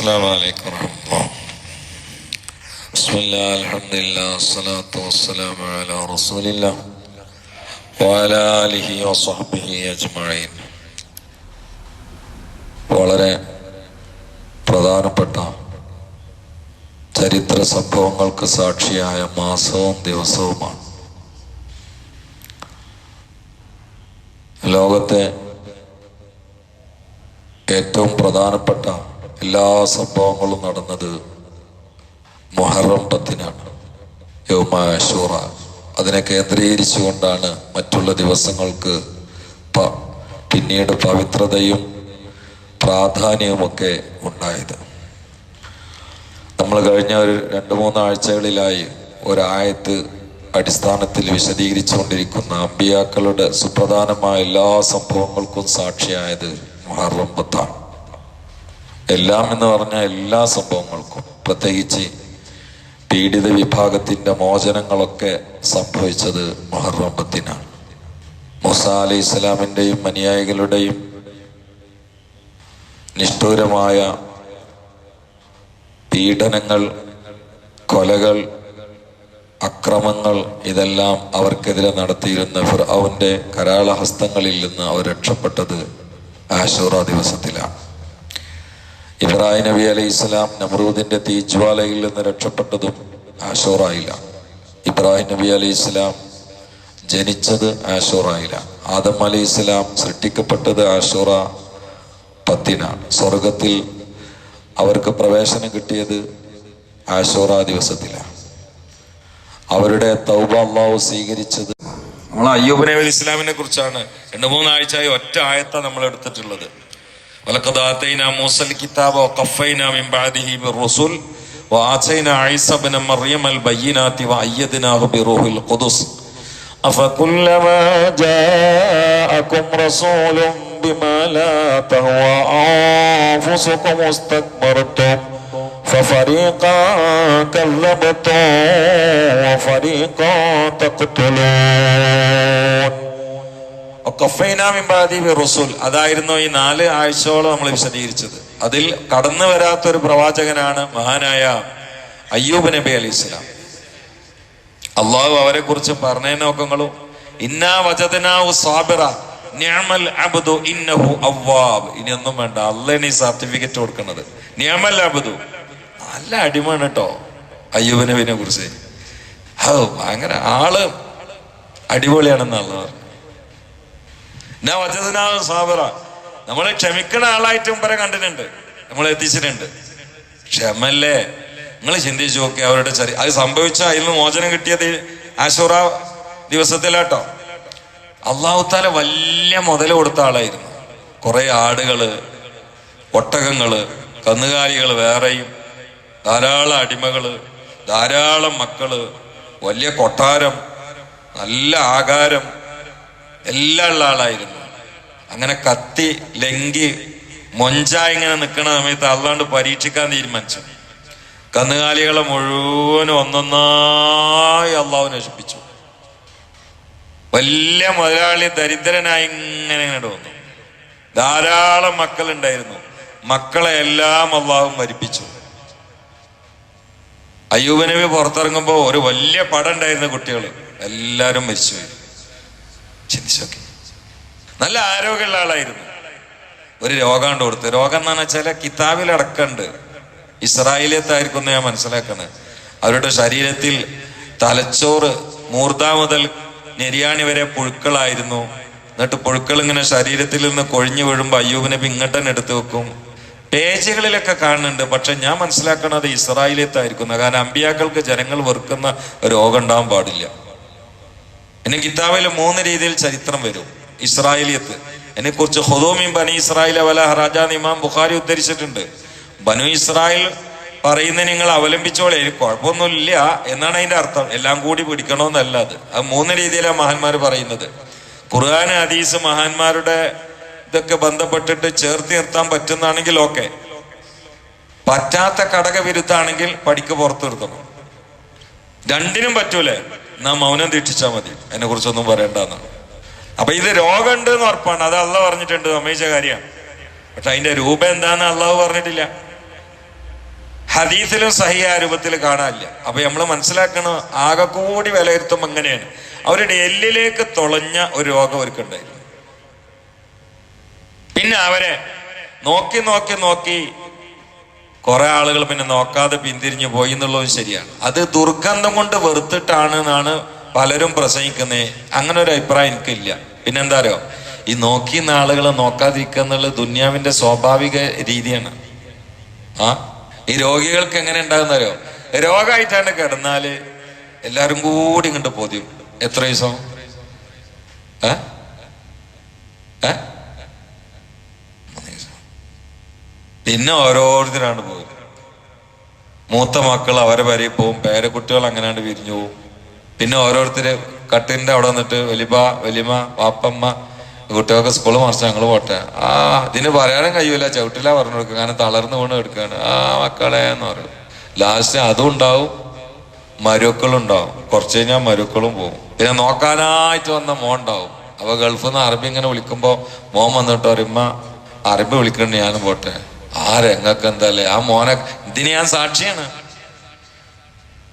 السلام عليكم ورحمة الله بسم الله الحمد لله والصلاة والسلام على رسول الله وعلى آله وصحبه أجمعين വളരെ പ്രധാനപ്പെട്ട ചരിത്ര സംഭവങ്ങൾക്ക് സാക്ഷിയായ മാസവും ദിവസവുമാണ് ലോകത്തെ ഏറ്റവും പ്രധാനപ്പെട്ട എല്ലാ സംഭവങ്ങളും നടന്നത് മൊഹറം പത്തിനാണ് യൗമാഷൂറ അതിനെ കേന്ദ്രീകരിച്ചുകൊണ്ടാണ് മറ്റുള്ള ദിവസങ്ങൾക്ക് പിന്നീട് പവിത്രതയും പ്രാധാന്യവുമൊക്കെ ഉണ്ടായത്. നമ്മൾ കഴിഞ്ഞ ഒരു രണ്ട് മൂന്ന് ആഴ്ചകളിലായി ഒരായത്ത് അടിസ്ഥാനത്തിൽ വിശദീകരിച്ചുകൊണ്ടിരിക്കുന്ന അമ്പിയാക്കളുടെ സുപ്രധാനമായ എല്ലാ സംഭവങ്ങൾക്കും സാക്ഷിയായത് മുഹറം പത്താണ് എല്ലാം എന്ന് പറഞ്ഞ എല്ലാ സംഭവങ്ങൾക്കും പ്രത്യേകിച്ച് പീഡിത വിഭാഗത്തിന്റെ മോചനങ്ങളൊക്കെ സംഭവിച്ചത് മുഹറമ്പത്തിനാണ് മുസ അലി ഇസ്ലാമിന്റെയും അനുയായികളുടെയും നിഷ്ഠൂരമായ പീഡനങ്ങൾ കൊലകൾ അക്രമങ്ങൾ ഇതെല്ലാം അവർക്കെതിരെ നടത്തിയിരുന്ന ഫിർഔന്റെ കരാളഹസ്തങ്ങളിൽ നിന്ന് അവർ രക്ഷപ്പെട്ടത് ആശൂറ ദിവസത്തിലാണ്. ഇബ്രാഹിം നബി അലൈഹി ഇസ്ലാം നമ്രൂദിന്റെ തീജ്വാലയിൽ നിന്ന് രക്ഷപ്പെട്ടതും ആഷോറായില്ല. ഇബ്രാഹിം നബി അലൈഹി ഇസ്ലാം ജനിച്ചത് ആഷോറായില്ല. ആദം അലൈഹി ഇസ്ലാം സൃഷ്ടിക്കപ്പെട്ടത് ആഷോറ പത്തിനാണ്. സ്വർഗത്തിൽ അവർക്ക് പ്രവേശനം കിട്ടിയത് ആഷോറ ദിവസത്തിലാണ്. അവരുടെ തൗബ അള്ളാഹു സ്വീകരിച്ചത് നമ്മൾ അയ്യൂബ് നബി അലി ഇസ്ലാമിനെ കുറിച്ചാണ്. രണ്ട് മൂന്നാഴ്ചയായി ഒറ്റ ആയത്ത നമ്മൾ എടുത്തിട്ടുള്ളത് ولقد آتينا موسى الكتاب وقفينا من بعده بالرسل وآتينا عيسى بن مريم البينات وأيدناه بروح القدس. أفكلما جاءكم رسول بما لا تهوى أنفسكم استكبرتم ففريقا كذبتم وفريقا تقتلون. അതായിരുന്നു ഈ നാല് ആഴ്ചയോളം നമ്മൾ വിശദീകരിച്ചത്. അതിൽ കടന്നു വരാത്ത ഒരു പ്രവാചകനാണ് മഹാനായ അയ്യൂബ് നബി അലി ഇസ്ലാം അള്ളാഹു അവരെ കുറിച്ച് പറഞ്ഞ നോക്കങ്ങളും ഇന്നാ വചതനാവു സാബിറ അബ്ദു ഇന്നഹു ഇനിയൊന്നും വേണ്ട അല്ലേ സർട്ടിഫിക്കറ്റ് കൊടുക്കുന്നത്. നിഅമൽ അബ്ദു. നല്ല അടിമാണ് കേട്ടോ അയ്യൂബ് നബിനെ കുറിച്ച്. ഹോ ഭയങ്കര ആൾ അടിപൊളിയാണെന്ന് അള്ളാഹ് പറഞ്ഞു എന്നാ വചതനാവ് സാബറ. നമ്മളെ ക്ഷമിക്കുന്ന ആളായിട്ട് മുമ്പരെ കണ്ടിട്ടുണ്ട്. നമ്മൾ എത്തിച്ചിട്ടുണ്ട്. ക്ഷമല്ലേ നിങ്ങൾ ചിന്തിച്ചു നോക്കി അവരുടെ ചരി അത് സംഭവിച്ച അതിൽ നിന്ന് മോചനം കിട്ടിയത് ആശുറ ദിവസത്തിലാട്ടോ. അള്ളാഹുത്താല വലിയ മുതൽ കൊടുത്ത ആളായിരുന്നു. കുറെ ആടുകൾ ഒട്ടകങ്ങൾ കന്നുകാലികൾ വേറെയും ധാരാളം അടിമകൾ ധാരാളം മക്കൾ വലിയ കൊട്ടാരം നല്ല ആകാരം എല്ലാം ഉള്ള ആളായിരുന്നു. അങ്ങനെ കത്തി ലങ്കി മൊഞ്ച ഇങ്ങനെ നിൽക്കുന്ന സമയത്ത് അല്ലാണ്ട് പരീക്ഷിക്കാൻ തീരുമാനിച്ചു. കന്നുകാലികളെ മുഴുവനും ഒന്നൊന്നായി അള്ളാഹു നശിപ്പിച്ചു. വലിയ മുതലാളി ദരിദ്രനായി ഇങ്ങനെ ഇങ്ങോട്ട് വന്നു ധാരാളം മക്കളുണ്ടായിരുന്നു. മക്കളെ എല്ലാം അള്ളാഹു മരിപ്പിച്ചു. അയ്യൂബ് നബി പുറത്തിറങ്ങുമ്പോൾ ഒരു വലിയ പടം ഉണ്ടായിരുന്നു കുട്ടികൾ എല്ലാവരും മരിച്ചുപോയി. ചിന്തിച്ചോക്കെ. നല്ല ആരോഗ്യമുള്ള ആളായിരുന്നു. ഒരു രോഗം കൊണ്ട് കൊടുത്ത്. രോഗം എന്ന് വെച്ചാൽ കിതാബിൽ അടക്കമുണ്ട് ഇസ്രായേലിയത്തായിരിക്കും ഞാൻ മനസ്സിലാക്കുന്നത് അവരുടെ ശരീരത്തിൽ തലച്ചോറ് മൂർദ മുതൽ നെരിയാണി വരെ പുഴുക്കളായിരുന്നു. എന്നിട്ട് പുഴുക്കൾ ഇങ്ങനെ ശരീരത്തിൽ നിന്ന് കൊഴിഞ്ഞു വീഴുമ്പോൾ അയ്യൂബ് നബി ഇങ്ങോട്ട് തന്നെ എടുത്തു വെക്കും. പേജുകളിലൊക്കെ കാണുന്നുണ്ട്. പക്ഷെ ഞാൻ മനസ്സിലാക്കണത് ഇസ്രായേലിയത്തായിരിക്കുന്നു. കാരണം അമ്പിയാക്കൾക്ക് ജനങ്ങൾ വെറുക്കുന്ന രോഗം ഉണ്ടാവാൻ പാടില്ല. എന്നെ കിതാബിൽ മൂന്ന് രീതിയിൽ ചരിത്രം വരും. ഇസ്രായേലിയത്ത്. എന്നെ കുറിച്ച് ഹൊദോമിൻ ബനി ഇസ്രായേൽ അവല ഹറാജ ഇമാം ബുഖാരി ഉദ്ധരിച്ചിട്ടുണ്ട്. ബനു ഇസ്രായേൽ പറയുന്ന നിങ്ങൾ അവലംബിച്ചോളെ. കുഴപ്പമൊന്നുമില്ല എന്നാണ് അതിന്റെ അർത്ഥം. എല്ലാം കൂടി പിടിക്കണമെന്നല്ല അത്. അത് മൂന്ന് രീതിയിലാണ് മഹാന്മാർ പറയുന്നത്. ഖുർആൻ ഹദീസ് മഹാന്മാരുടെ ഇതൊക്കെ ബന്ധപ്പെട്ടിട്ട് ചേർത്ത് നിർത്താൻ പറ്റുന്നതാണെങ്കിൽ ഓക്കെ. പറ്റാത്ത ഘടകവിരുദ്ധാണെങ്കിൽ പഠിക്ക് പുറത്തു നിർത്തണം. രണ്ടിനും പറ്റൂലേ? എന്നാ മൗനം ദീക്ഷിച്ചാൽ മതി. അതിനെ കുറിച്ചൊന്നും പറയണ്ടെന്നാണ് അപ്പൊ ഇത് രോഗമുണ്ട് എന്ന് ഉറപ്പാണ്. അത് അള്ളാഹ് പറഞ്ഞിട്ടുണ്ട്. സമ്മതിച്ച കാര്യമാണ്. പക്ഷെ അതിന്റെ രൂപം എന്താന്ന് അള്ളാഹ് പറഞ്ഞിട്ടില്ല. ഹദീസിലും സഹിയ രൂപത്തിൽ കാണാനില്ല. അപ്പൊ നമ്മൾ മനസ്സിലാക്കണം ആകെ കൂടി വിലയിരുത്തും അങ്ങനെയാണ് അവരുടെ എല്ലിലേക്ക് തുളഞ്ഞ ഒരു രോഗം അവർക്കുണ്ടായിരുന്നു. പിന്നെ അവരെ നോക്കി നോക്കി നോക്കി കുറെ ആളുകൾ പിന്നെ നോക്കാതെ പിന്തിരിഞ്ഞു പോയി എന്നുള്ളത് ശരിയാണ്. അത് ദുർഗന്ധം കൊണ്ട് വെറുത്തിട്ടാണ് എന്നാണ് പലരും പ്രസംഗിക്കുന്നത് അങ്ങനെ ഒരു അഭിപ്രായം എനിക്കില്ല. പിന്നെന്താ അറിയോ? ഈ നോക്കിയുന്ന ആളുകളെ നോക്കാതിരിക്കുക എന്നുള്ളത് ദുന്യാവിന്റെ സ്വാഭാവിക രീതിയാണ്. ആ? ഈ രോഗികൾക്ക് എങ്ങനെ ഉണ്ടാകുന്ന അറിയോ? രോഗമായിട്ടാണ് കിടന്നാൽ എല്ലാരും കൂടി ഇങ്ങോട്ട് പോദ്യം എത്ര ദിവസം? ഏ? ഏ മൂന്ന് ദിവസം. പിന്നെ ഓരോരുത്തരാണ് പോയത്. മൂത്ത മക്കൾ അവരെ വരയിൽ പോവും. പേരക്കുട്ടികൾ അങ്ങനെയാണ് പിരിഞ്ഞു പോവും. പിന്നെ ഓരോരുത്തര് കട്ടിന്റെ അവിടെ വന്നിട്ട് വലിപ്പ വലിമ വാപ്പമ്മ കുട്ടികൾക്ക് സ്കൂൾ മറിച്ച് ഞങ്ങൾ പോട്ടെ. ആ ഇതിന് പറയാനും കഴിയൂല. ചവിട്ടില പറഞ്ഞു കൊടുക്കുക. കാരണം തളർന്നു വീണ് എടുക്കുകയാണ് ആ മക്കളെ എന്ന് പറയും. ലാസ്റ്റ് അതും ഉണ്ടാവും. മരുക്കളും ഉണ്ടാവും. കുറച്ച് കഴിഞ്ഞാൽ മരുക്കളും പോകും പിന്നെ നോക്കാനായിട്ട് വന്ന മോൻ ഉണ്ടാവും. അപ്പൊ ഗൾഫിൽ നിന്ന് അറബി ഇങ്ങനെ വിളിക്കുമ്പോ മോൻ വന്നിട്ട് പറയുമ്പ അറബി വിളിക്കണ്ട ഞാനും പോട്ടെ. ആ രംഗക്ക് എന്താല്ലേ? ആ മോനെ ഇതിന് ഞാൻ സാക്ഷിയാണ്.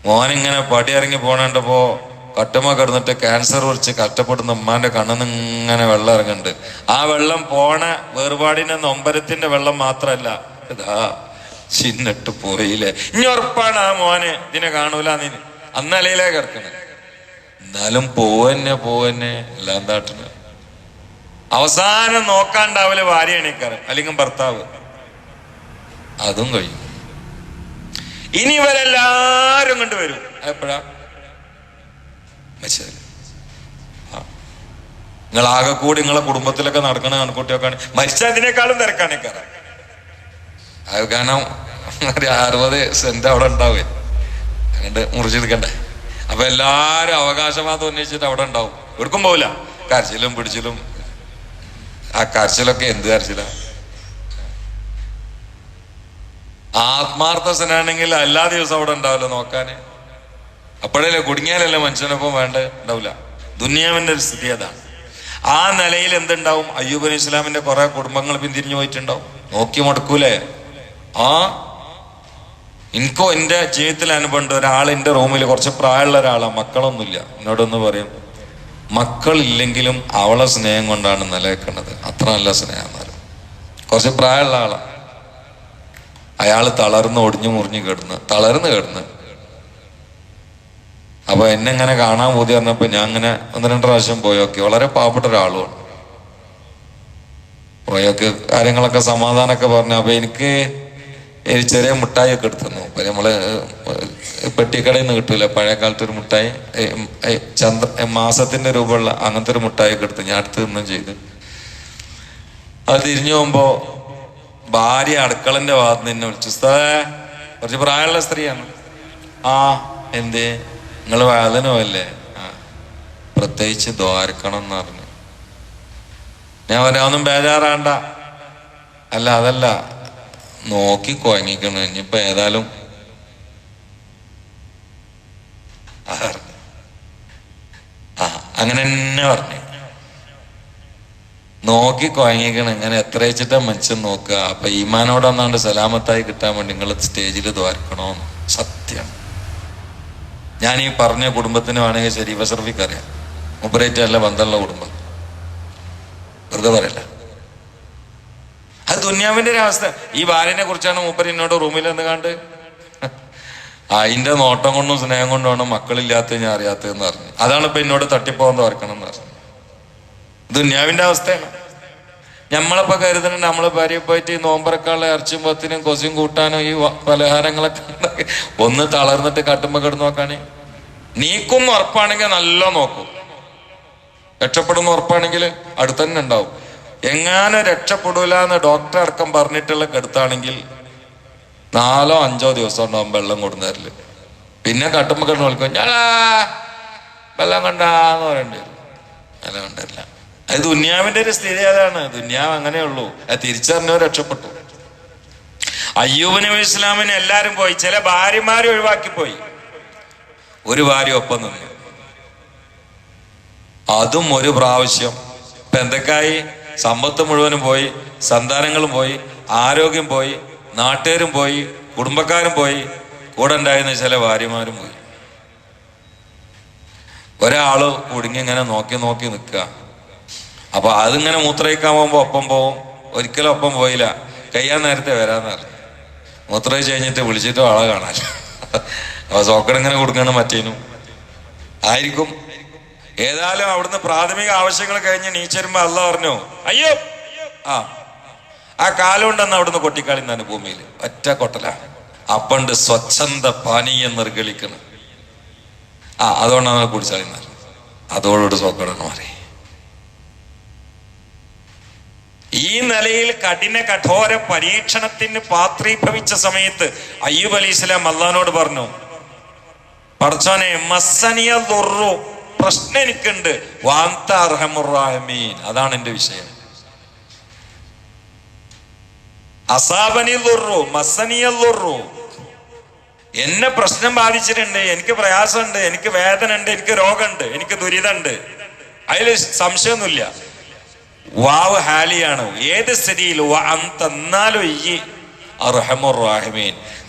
മോനിങ്ങനെ പടി ഇറങ്ങി പോണണ്ടപ്പോ കട്ടുമ കിടന്നിട്ട് ക്യാൻസർ കുറിച്ച് കഷ്ടപ്പെടുന്ന ഉമ്മാന്റെ കണ്ണിന്ന് ഇങ്ങനെ വെള്ളം ഇറങ്ങുന്നുണ്ട്. ആ വെള്ളം പോണ വേർപാടിന്റെ നൊമ്പരത്തിന്റെ വെള്ളം മാത്രല്ല. ഇതാ ചിന്നിട്ട് പോയില്ലേ? ഇനി ഉറപ്പാണ് ആ മോന്. ഇതിനെ കാണൂല നീ. അന്നലയിലേ കിടക്കണേ. എന്നാലും പോവന്നെ പോവന്നെ. എല്ലാം താട്ടണ അവസാനം നോക്കാണ്ടാവില്ല ഭാര്യ എണീക്കാറ് അല്ലെങ്കിൽ ഭർത്താവ്? അതും കഴിയും. ഇനി ഇവരെല്ലാരും കണ്ടുവരും എപ്പോഴാ മരിച്ചതിൽ നിങ്ങൾ ആകെ കൂടി നിങ്ങളെ കുടുംബത്തിലൊക്കെ നടക്കണ ആൺകുട്ടിയൊക്കെ മരിച്ചതിനേക്കാളും തിരക്കാണ് കയറാൻ അത് കാരണം ഒരു അറുപത് സെന്റ് അവിടെ ഉണ്ടാവേ. അങ്ങോട്ട് മുറിച്ചെടുക്കണ്ടേ അപ്പൊ എല്ലാരും അവകാശവാദം ഉന്നയിച്ചിട്ട് അവിടെ ഉണ്ടാവും. എവിടേക്കും പോവില്ല. കരച്ചിലും പിടിച്ചിലും. ആ കരച്ചിലൊക്കെ എന്ത് കരച്ചിലാ? ആത്മാർത്ഥ സ്നേഹമാണെങ്കിൽ എല്ലാ ദിവസവും അവിടെ ഉണ്ടാവില്ല നോക്കാന്. അപ്പോഴല്ലേ കുടുങ്ങിയാലല്ലേ മനുഷ്യനൊപ്പം വേണ്ട? ഉണ്ടാവില്ല. ദുനിയാവിന്റെ ഒരു സ്ഥിതി അതാണ്. ആ നിലയിൽ എന്തുണ്ടാവും? അയ്യൂബ് അലി ഇസ്ലാമിന്റെ കുറെ കുടുംബങ്ങൾ പിന്തിരിഞ്ഞു പോയിട്ടുണ്ടാവും. നോക്കി മുടക്കൂലേ? ആ? എനിക്കോ എന്റെ ജീവിതത്തിൽ അനുഭവമുണ്ട്. ഒരാൾ എന്റെ റൂമിൽ കുറച്ച് പ്രായമുള്ള ഒരാളാണ് മക്കളൊന്നുമില്ല. എന്നോടൊന്ന് പറയും. മക്കളില്ലെങ്കിലും അവളെ സ്നേഹം കൊണ്ടാണ് നിലനിൽക്കുന്നത്. അത്ര നല്ല സ്നേഹം കുറച്ച് പ്രായമുള്ള ആളാ. അയാൾ തളർന്ന് ഒടിഞ്ഞു മുറിഞ്ഞു കിടന്ന് തളർന്ന് കിടന്ന്. അപ്പൊ എന്നെ ഇങ്ങനെ കാണാൻ പോതി പറഞ്ഞപ്പോ ഞാൻ അങ്ങനെ ഒന്ന് രണ്ട് പ്രാവശ്യം പോയോക്കെ. വളരെ പാവപ്പെട്ട ഒരാളുമാണ് പോയൊക്കെ. കാര്യങ്ങളൊക്കെ സമാധാനമൊക്കെ പറഞ്ഞു. അപ്പൊ എനിക്ക് ചെറിയ മുട്ടായി ഒക്കെ എടുത്തു അപ്പൊ നമ്മൾ പെട്ടിക്കടയിൽ നിന്ന് കിട്ടൂല? പഴയ കാലത്ത് ഒരു ഏ, ചന്ദ്ര മാസത്തിന്റെ രൂപമുള്ള അങ്ങനത്തെ ഒരു മുട്ടായി ഒക്കെ എടുത്ത് ഞാൻ അടുത്ത് നിന്നും ചെയ്ത്. അത് തിരിഞ്ഞു പോകുമ്പോ ഭാര്യ അടുക്കളന്റെ ഭാഗത്ത് നിന്ന് വിളിച്ചു കുറച്ച് പ്രായമുള്ള സ്ത്രീയാണ്. ആ എന്ത്? നിങ്ങൾ വേദനവല്ലേ ആ പ്രത്യേകിച്ച് ദ്വാരക്കണം എന്ന് പറഞ്ഞു. ഞാൻ പറയാതൊന്നും ബേജാറാണ്ട. അല്ല അതല്ല നോക്കി കുഴങ്ങിക്കണം ഇനിയിപ്പോ ഏതായാലും ആ അങ്ങനെ തന്നെ പറഞ്ഞു. നോക്കി കുഴങ്ങിക്കണം ഇങ്ങനെ എത്ര വെച്ചിട്ടാ മനുഷ്യൻ നോക്കുക? അപ്പൊ ഈമാനോടൊന്നാണ്ട് സലാമത്തായി കിട്ടാൻ വേണ്ടി നിങ്ങൾ സ്റ്റേജിൽ ദ്വാരക്കണോന്ന്. സത്യം ഞാൻ ഈ പറഞ്ഞ കുടുംബത്തിന് വേണമെങ്കിൽ ശരി സർഫിക്ക് അറിയാം. മുപ്പരേറ്റ് അല്ല ബന്ധമുള്ള കുടുംബം. വെറുതെ പറയല്ല. അത് ദുന്യാവിന്റെ ഒരു അവസ്ഥ. ഈ ഭാര്യനെ കുറിച്ചാണ് മൂപ്പര് എന്നോട് റൂമിൽ എന്ന് കണ്ട് അതിന്റെ നോട്ടം കൊണ്ടും സ്നേഹം കൊണ്ടുമാണ് മക്കളില്ലാത്ത ഞാൻ അറിയാത്തതെന്ന് പറഞ്ഞു. അതാണ് ഇപ്പൊ എന്നോട് തട്ടിപ്പോകാൻ തോർക്കണം എന്ന് പറഞ്ഞു. ദുന്യാവിന്റെ അവസ്ഥയാണ്. നമ്മളിപ്പോ കരുതുന്നുണ്ട് നമ്മൾ ഭാര്യ പോയിട്ട് ഈ നോമ്പറക്കാളെ ഇറച്ചും പത്തിനും കൊസും കൂട്ടാനും ഈ പലഹാരങ്ങളൊക്കെ ഒന്ന് തളർന്നിട്ട് കട്ടുമ്പോ കിടന്ന് നോക്കാണേ. നീക്കും ഉറപ്പാണെങ്കിൽ നല്ല നോക്കും. രക്ഷപ്പെടുന്ന ഉറപ്പാണെങ്കിൽ അടുത്ത് തന്നെ ഉണ്ടാവും. എങ്ങാനും രക്ഷപ്പെടൂല എന്ന് ഡോക്ടർ അടക്കം പറഞ്ഞിട്ടുള്ള കെടുത്താണെങ്കിൽ നാലോ അഞ്ചോ ദിവസം ഉണ്ടാവും വെള്ളം കൊടുന്നേരിൽ. പിന്നെ കട്ടുമ്പോ കിടന്ന് വിളിക്കും ഞാനാ വെള്ളം കണ്ടാന്ന് പറയണ്ടേ വെള്ളം കണ്ടില്ല അത് ദുന്യാവിന്റെ ഒരു സ്ഥിതി അതാണ്. ദുന്യാവ് അങ്ങനെയുള്ളൂ അത് തിരിച്ചറിഞ്ഞോ രക്ഷപ്പെട്ടു. അയ്യൂബ് നബി ഇസ്ലാമിന് എല്ലാരും പോയി. ചില ഭാര്യമാരെ ഒഴിവാക്കി പോയി ഒരു ഭാര്യ ഒപ്പം നിന്നു. അതും ഒരു പ്രാവശ്യം. ഇപ്പൊ എന്തൊക്കെയായി? സമ്പത്ത് മുഴുവനും പോയി സന്താനങ്ങളും പോയി ആരോഗ്യം പോയി നാട്ടുകാരും പോയി കുടുംബക്കാരും പോയി. കൂടെ ഉണ്ടായിരുന്ന ചില ഭാര്യമാരും പോയി. ഒരാൾ കുടുങ്ങി ഇങ്ങനെ നോക്കി നോക്കി നിൽക്കുക. അപ്പൊ അതിങ്ങനെ മൂത്രയിക്കാൻ പോകുമ്പോ ഒപ്പം പോവും. ഒരിക്കലും ഒപ്പം പോയില്ല. കയ്യാൻ നേരത്തെ വരാന്ന് പറഞ്ഞു. മൂത്രയിച്ച് കഴിഞ്ഞിട്ട് വിളിച്ചിട്ട് ആളെ കാണാൻ. അപ്പൊ സോക്കൺ ഇങ്ങനെ കൊടുക്കണം മറ്റേനും ആയിരിക്കും. ഏതായാലും അവിടുന്ന് പ്രാഥമിക ആവശ്യങ്ങൾ കഴിഞ്ഞ് നീച്ചരുമ്പോ അല്ല പറഞ്ഞു അയ്യോ! ആ. ആ കാലുണ്ടെന്ന് അവിടുന്ന് കൊട്ടിക്കാളി തന്നെ ഭൂമിയിൽ ഒറ്റ കൊട്ടല. അപ്പണ്ട് സ്വച്ഛന്ത പാനീയം നിർഗളിക്കണം. ആ അതുകൊണ്ടാണ് കുടിച്ചാളിന്നാൽ അതോടൊരു സോക്കടന്ന് മാറി. ഈ നിലയിൽ കഠിന കഠോര പരീക്ഷണത്തിന് പാത്രീഭവിച്ച സമയത്ത് അയ്യൂബ് അലി ഇസ്ലാം അള്ളഹാനോട് പറഞ്ഞു പറച്ചോനെ മസ്സനിയ ദുർറു പ്രശ്നം എനിക്കുണ്ട്. വാന്ത അർഹമുറാഹമീൻ അതാണ് എന്റെ വിഷയം. അസാബനി ദുർറു മസ്സനിയ ദുർറു. എന്നെ പ്രശ്നം ബാധിച്ചിട്ടുണ്ട് എനിക്ക് പ്രയാസമുണ്ട് എനിക്ക് വേദന ഉണ്ട് എനിക്ക് രോഗമുണ്ട് എനിക്ക് ദുരിതമുണ്ട്. അതിൽ സംശയമൊന്നുമില്ല. വാവ് ഹാലിയാണ്. ഏത് സ്ഥിതിയിൽ തന്നാലും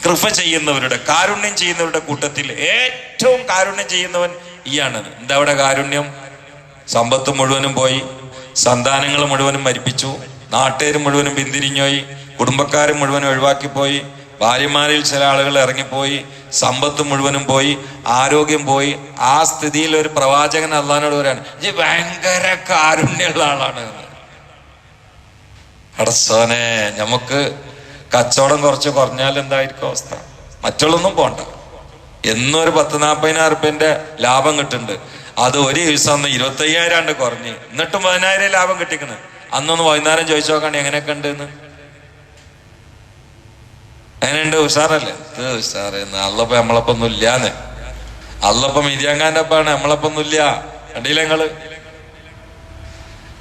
കൃപ ചെയ്യുന്നവരുടെ കാരുണ്യം ചെയ്യുന്നവരുടെ കൂട്ടത്തിൽ ഏറ്റവും കാരുണ്യം ചെയ്യുന്നവൻ ഈയാണ്. എന്താ അവിടെ കാരുണ്യം? സമ്പത്ത് മുഴുവനും പോയി. സന്താനങ്ങൾ മുഴുവനും മരിപ്പിച്ചു. നാട്ടുകാർ മുഴുവനും പിന്തിരിഞ്ഞോയി കുടുംബക്കാർ മുഴുവനും ഒഴിവാക്കിപ്പോയി. ഭാര്യമാരിൽ ചില ആളുകൾ ഇറങ്ങിപ്പോയി. സമ്പത്ത് മുഴുവനും പോയി. ആരോഗ്യം പോയി. ആ സ്ഥിതിയിൽ ഒരു പ്രവാചകൻ അള്ളഹാനോട് പറയാണ് ഭയങ്കര കാരുണ്യമുള്ള ആളാണ് എന്ന്. അടസോനെ നമുക്ക് കച്ചവടം കുറച്ച് കുറഞ്ഞാൽ എന്തായിരിക്കും അവസ്ഥ? മറ്റുള്ളൊന്നും പോണ്ട. എന്നൊരു പത്ത് നാൽപ്പതിനായിരം റുപ്യന്റെ ലാഭം കിട്ടുന്നുണ്ട്. അത് ഒരു ദിവസം ഒന്ന് ഇരുപത്തി അയ്യായിരം ആണ്ട് കുറഞ്ഞ്. എന്നിട്ടും പതിനായിരം ലാഭം കിട്ടിക്കണ്. അന്നൊന്ന് വൈകുന്നേരം ചോദിച്ചു നോക്കണേ എങ്ങനെയൊക്കെ ഉണ്ട് എന്ന് അങ്ങനെയുണ്ട് ഉഷാറല്ലേ? ഇത് ഉഷാറ്. അള്ളപ്പ നമ്മളപ്പം ഒന്നും ഇല്ലാന്ന് അള്ളപ്പം ഇരിയാങ്കാന്റെ അപ്പാണ് നമ്മളപ്പൊന്നും ഇല്ല കണ്ടില്ല നിങ്ങൾ?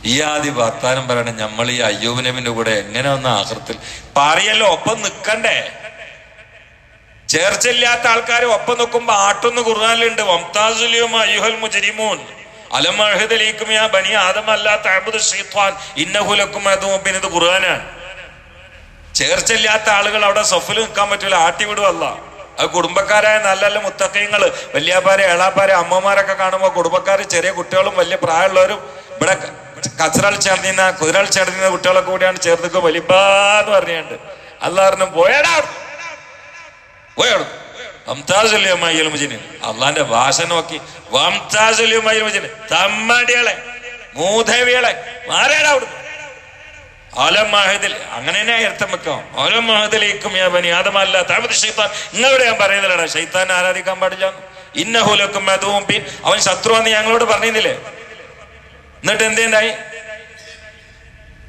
ഈ ആദ്യ വർത്താനം പറയണ നമ്മൾ ഈ അയ്യൂബ് നബിന്റെ കൂടെ എങ്ങനെ ഒന്ന് ആഹൃത്തിൽ പറയല്ലോ ഒപ്പം നിക്കണ്ടേ? ചേർച്ചയില്ലാത്ത ആൾക്കാർ ഒപ്പം നിൽക്കുമ്പോ ആട്ടൊന്ന് ഖുർആാനിലുണ്ട്. വംതാസുലിയും മുജരിമൂൻ. യാ ഇന്നഹുലക്കും ഇത് ഖുർആനാണ് ചേർച്ചയില്ലാത്ത ആളുകൾ അവിടെ സൊഫിൽ നിൽക്കാൻ പറ്റൂല. ആട്ടി വിടുവല്ല അത് കുടുംബക്കാരായ നല്ല നല്ല മുത്തക്കയങ്ങൾ വലിയപ്പാരെ ഏളാപ്പാരെ അമ്മമാരൊക്കെ കാണുമ്പോൾ കുടുംബക്കാര് ചെറിയ കുട്ടികളും വലിയ പ്രായമുള്ളവരും ഇവിടെ കച്ചറൽ ചേർന്നിരുന്ന കുതിരൽ ചേർന്നിരുന്ന കുട്ടികളെ കൂടിയാണ് ചേർന്നിക്കോ വലിപ്പാന്ന് പറഞ്ഞുണ്ട് അല്ലാറിന് പോയടാ. പോയടും. അള്ളാന്റെ ഭാഷ നോക്കി. തമ്മടികളെ മൂധവികളെ മാറിയാടാ അവിടുന്ന്. ആലമാഹദിൽ അങ്ങനെ തന്നെ അർത്ഥം വെക്കാം. ആലമാഹദിലേക്കും ഞാൻ പനി ആദമല്ല താമത് ഷെയ്ത്താൻ നിങ്ങളോട് ഞാൻ പറയുന്നില്ലടാ. ഷെയ്ത്താൻ ആരാധിക്കാൻ പാടില്ല. ഇന്നഹുലക്കും അതും പിൻ അവൻ ശത്രുവാന്ന് ഞങ്ങളോട് പറഞ്ഞിരുന്നില്ലേ? എന്നിട്ട് എന്തേണ്ടായി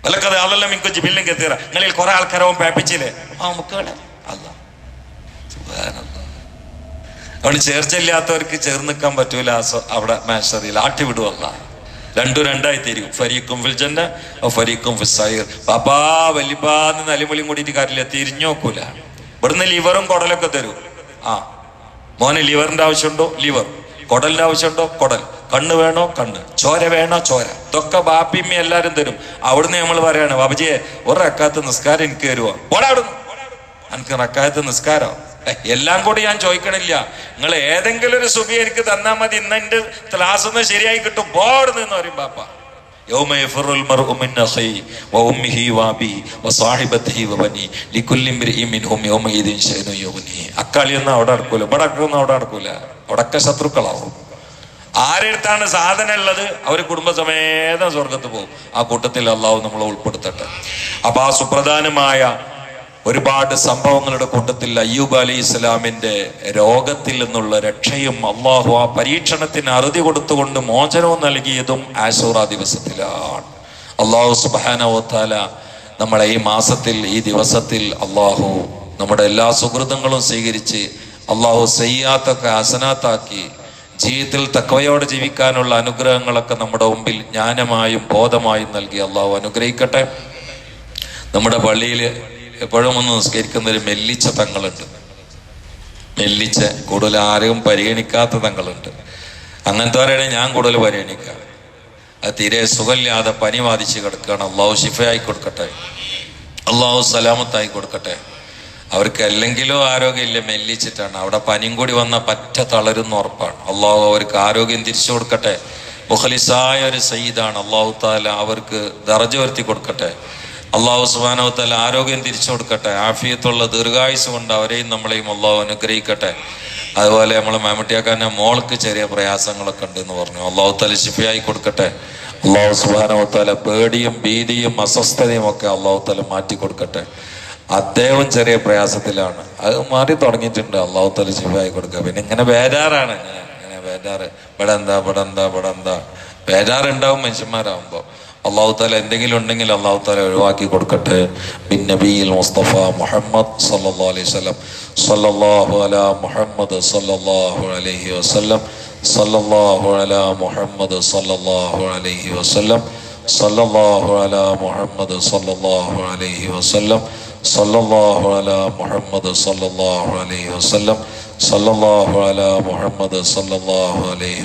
വല്ലക്കത് അതെല്ലാം മിക്ക ജിബില്ലും കെത്തിറ നിങ്ങളിൽ കുറെ ആൾക്കാരവൻ പേപ്പിച്ചില്ലേ? ആ മുക്കുകളെ അല്ല അവിടെ ചേർച്ചയില്ലാത്തവർക്ക് ചേർന്ന് നിൽക്കാൻ പറ്റൂല അവിടെ മാഷറിയിൽ. ആട്ടി വിടുവല്ല രണ്ടും രണ്ടായി തിരിയും ഫരീഖും ഫിൽജന്റെ ഫരീഖും ഫിസൈർ പാപ്പാ വലിപ്പാന്ന് നലിമൊളിയും കൂടിയിട്ട് കാര്യമില്ല. തിരിഞ്ഞു നോക്കൂല. ഇവിടുന്ന് ലിവറും കുടലൊക്കെ തരും. ആ. മോനെ ലിവറിന്റെ ആവശ്യമുണ്ടോ? ലിവർ. കുടലിന്റെ ആവശ്യമുണ്ടോ? കൊടൽ. കണ്ണ് വേണോ? കണ്ണ്. ചോര വേണോ? ചോര. ഇതൊക്കെ ബാപ്പിമ്മ എല്ലാരും തരും. അവിടുന്ന് നമ്മൾ പറയാണ് ബാബുജിയെ ഒരു റക്കാത്ത് നിസ്കാരം എനിക്ക് തരുവോ? ഓടാ അവിടുന്ന്. എനിക്ക് റക്കാത്ത നിസ്കാരം? എല്ലാം കൂടി ഞാൻ ചോദിക്കണില്ല. നിങ്ങൾ ഏതെങ്കിലും ഒരു സുഖി എനിക്ക് തന്നാൽ മതി. ഇന്ന് ക്ലാസ് ഒന്ന് ശരിയായി കിട്ടും. പോടുന്നു എന്ന് പറയും ബാപ്പ. يوم يفر المرء من أخيه وأمه وأبيه وصاحبته وبنيه لكل امرئ منهم يومئذ شأن يغنيه അക്കാളിയൊന്നും അവിടെ നടക്കൂല ഇവിടെ ഒന്നും അവിടെ നടക്കൂല അവിടൊക്കെ ശത്രുക്കളാവും ആരെടുത്താണ് സാധനം ഉള്ളത് അവർ കുടുംബസമേതം സ്വർഗത്ത് പോകും ആ കൂട്ടത്തിൽ അള്ളാഹു നമ്മളെ ഉൾപ്പെടുത്തട്ടെ അപ്പൊ ആ സുപ്രധാനമായ ഒരുപാട് സംഭവങ്ങളുടെ കൂട്ടത്തിൽ അയ്യൂബ് അലി ഇസ്ലാമിന്റെ രോഗത്തിൽ നിന്നുള്ള രക്ഷയും അള്ളാഹു ആ പരീക്ഷണത്തിന് അറുതി കൊടുത്തുകൊണ്ട് മോചനവും നൽകിയതും ആശൂറ ദിവസത്തിലാണ്. അള്ളാഹു സുബാനോത്താല നമ്മളെ ഈ മാസത്തിൽ ഈ ദിവസത്തിൽ അള്ളാഹു നമ്മുടെ എല്ലാ സുഹൃതങ്ങളും സ്വീകരിച്ച് അള്ളാഹു സെയ്യാത്തൊക്കെ ഹസനാത്താക്കി ജീവിതത്തിൽ തക്കവയോടെ ജീവിക്കാനുള്ള അനുഗ്രഹങ്ങളൊക്കെ നമ്മുടെ മുമ്പിൽ ജ്ഞാനമായും ബോധമായും നൽകി അള്ളാഹു അനുഗ്രഹിക്കട്ടെ. നമ്മുടെ പള്ളിയിൽ എപ്പോഴും ഒന്ന് നിസ്കരിക്കുന്ന ഒരു മെല്ലിച്ച തങ്ങളുണ്ട്. മെല്ലിച്ച കൂടുതൽ ആരും പരിഗണിക്കാത്ത തങ്ങളുണ്ട്. അങ്ങനത്തെ ഞാൻ കൂടുതൽ പരിഗണിക്കുക. അത് തീരെ സുഖമില്ലാതെ പനി ബാധിച്ച് കിടക്കുകയാണ്. അള്ളാഹു ഷിഫയായി കൊടുക്കട്ടെ. അള്ളാഹു സലാമത്തായി കൊടുക്കട്ടെ. അവർക്ക് അല്ലെങ്കിലും ആരോഗ്യമില്ല മെല്ലിച്ചിട്ടാണ്. അവിടെ പനിയും കൂടി വന്ന പറ്റ തളരുന്ന ഉറപ്പാണ്. അള്ളാഹു അവർക്ക് ആരോഗ്യം തിരിച്ചു കൊടുക്കട്ടെ. മുഖലിസായ ഒരു സയ്യിദാണ്. അള്ളാഹു താല അവർക്ക് ദറജ വരുത്തി കൊടുക്കട്ടെ. അള്ളാഹു സുബാനോ താല ആരോഗ്യം തിരിച്ചു കൊടുക്കട്ടെ. ആഫിയത്തുള്ള ദീർഘായുസ് കൊണ്ട് അവരെയും നമ്മളെയും അള്ളാഹു അനുഗ്രഹിക്കട്ടെ. അതുപോലെ നമ്മൾ മാമട്ടിയാക്കാന്റെ മോൾക്ക് ചെറിയ പ്രയാസങ്ങളൊക്കെ ഉണ്ട് എന്ന് പറഞ്ഞു. അള്ളാഹു തല ശിഫിയായി കൊടുക്കട്ടെ. അള്ളാഹു സുബാനോ താല പേടിയും ഭീതിയും അസ്വസ്ഥതയും ഒക്കെ അള്ളാഹു തല മാറ്റി കൊടുക്കട്ടെ. അദ്ദേഹം ചെറിയ പ്രയാസത്തിലാണ്. അത് മാറി തുടങ്ങിയിട്ടുണ്ട്. അള്ളാഹു തല ശിഫിയായി കൊടുക്കുക. പിന്നെ ഇങ്ങനെ ബേജാറാണ്. ഇങ്ങനെ ബേജാറ്. ഇവിടെ എന്താ ഇവിടെ എന്താ ഇവിടെ എന്താ മനുഷ്യന്മാരാകുമ്പോൾ അള്ളാഹു താല എന്തെങ്കിലും ഉണ്ടെങ്കിൽ അള്ളാഹു താല ഒഴിവാക്കി കൊടുക്കട്ടെ ബിൻ നബിയിൽ മുസ്തഫ മുഹമ്മദ് സല്ലല്ലാഹു അലൈഹി വസല്ലം സല്ലല്ലാഹു അലാ മുഹമ്മദ് സല്ലല്ലാഹു അലൈഹി വസല്ലം സല്ലല്ലാഹു അലാ മുഹമ്മദ് സല്ലല്ലാഹു അലൈഹി വസല്ലം സല്ലല്ലാഹു അലാ മുഹമ്മദ് സല്ലല്ലാഹു അലൈഹി വസല്ലം സല്ലല്ലാഹു അലാ മുഹമ്മദ് സല്ലല്ലാഹു അലൈഹി വസല്ലം സല്ലല്ലാഹു അലാ മുഹമ്മദ് സല്ലല്ലാഹു അലൈഹി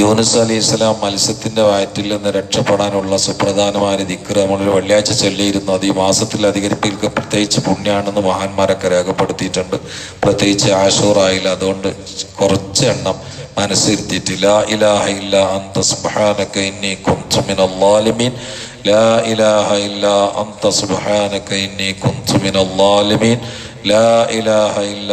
യൂനുസ് അലി ഇസ്ലാം മത്സ്യത്തിന്റെ വയറ്റിൽ നിന്ന് രക്ഷപ്പെടാനുള്ള സുപ്രധാനമായ ദിക്കർ നമ്മളൊരു വെള്ളിയാഴ്ച ചൊല്ലിയിരുന്നു. അത് ഈ മാസത്തിൽ അധികരിപ്പിക്കുക പ്രത്യേകിച്ച് പുണ്യാണെന്ന് മഹാന്മാരൊക്കെ രേഖപ്പെടുത്തിയിട്ടുണ്ട്. പ്രത്യേകിച്ച് ആഷൂറായില്ല അതുകൊണ്ട് കുറച്ച് എണ്ണം മനസ്സിരുത്തിയിട്ട് ലാ ഇലാഹ ഇല്ല അന്ത സുബാനക്ക ഇന്നി കുംസുമിൻ ലാ ഇലാഹ ഇല്ല ലാ ഇലാഹ ഇല്ല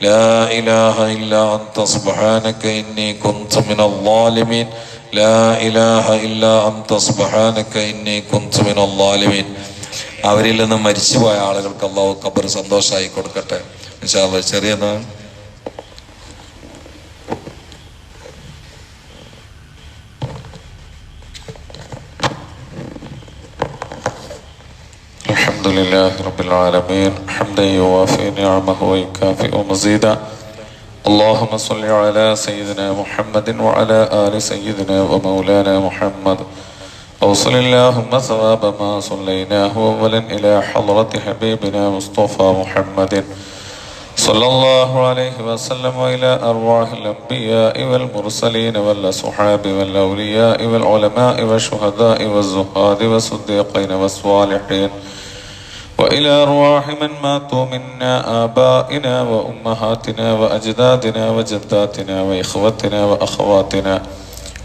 لا إله إلا أنت سبحانك إني كنت من الظالمين لا إله إلا أنت سبحانك إني كنت من الظالمين അവരിൽ നിന്ന് മരിച്ചുപോയ ആളുകൾക്ക് അള്ളാഹു ഖബർ സന്തോഷമായി കൊടുക്കട്ടെ ഇൻഷാ الحمد لله رب العالمين. حمدا يوافي نعمه ويكافئ مزيدا. اللهم صل على سيدنا محمد وعلى آل سيدنا ومولانا محمد. أوصل اللهم ثواب ما صليناه أولا إلى حضرة حبيبنا مصطفى محمد. صلى الله عليه وسلم وإلى أرواح الأنبياء والمرسلين والأصحاب والأولياء والعلماء والشهداء والزهاد والصديقين والصالحين. وإلى أرواح من ماتوا منا آبائنا وأمهاتنا وأجدادنا وجداتنا وإخوتنا وأخواتنا.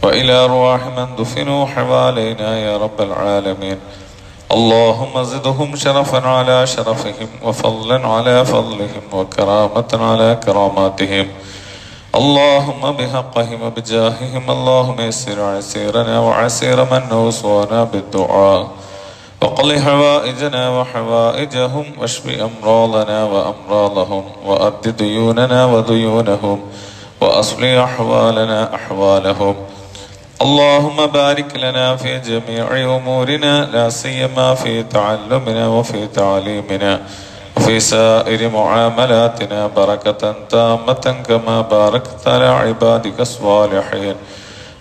وإلى أرواح من دفنوا حوالينا يا رب العالمين. اللهم زدهم شرفا على شرفهم وفضلا على فضلهم وكرامة على كراماتهم. اللهم بحقهم وبجاههم اللهم يسر عسيرنا وعسير من أوصانا بالدعاء. وقل حوائجنا وحوائجهم واشف أمراضنا وأمراضهم وأد ديوننا وديونهم وأصلح أحوالنا أحوالهم. اللهم بارك لنا في جميع أمورنا لا سيما في تعلمنا وفي تعليمنا. وفي سائر معاملاتنا بركة تامة كما باركت على عبادك الصالحين.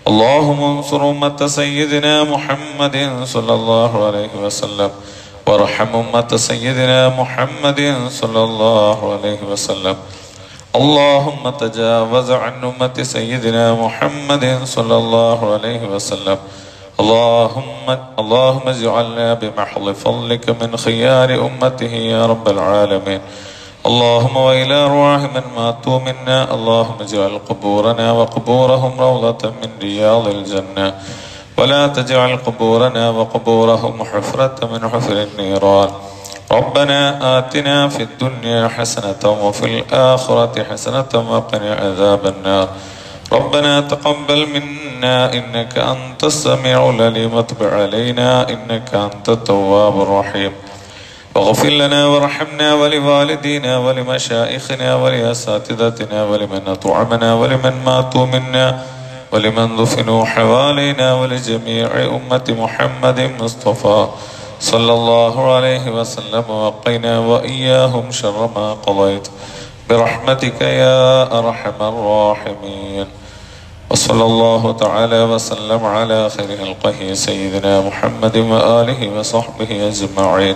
اللهم انصر أمة سيدنا محمد صلى الله عليه وسلم وارحم أمة سيدنا محمد صلى الله عليه وسلم. اللهم تجاوز عن أمة سيدنا محمد صلى الله عليه وسلم. اللهم اللهم اجعلنا بمحض فضلك من خيار أمته يا رب العالمين. اللهم وإلى أرواح من ماتوا منا. اللهم اجعل قبورنا وقبورهم روضة من رياض الجنة. ولا تجعل قبورنا وقبورهم حفرة من حفر النيران. ربنا آتنا في الدنيا حسنة وفي الآخرة حسنة وقنا عذاب النار. ربنا تقبل منا إنك أنت السميع العليم. وتب علينا إنك أنت التواب الرحيم. واغفر لنا وارحمنا ولوالدينا ولمشائخنا ولأساتذتنا ولمن أطعمنا ولمن ماتوا منا ولمن دفنوا حوالينا ولجميع أمة محمد مصطفى. صلى الله عليه وسلم وقنا وإياهم شر ما قضيت. برحمتك يا أرحم الراحمين. وصلى الله تعالى وسلم على خير خلقه سيدنا محمد وآله وصحبه أجمعين.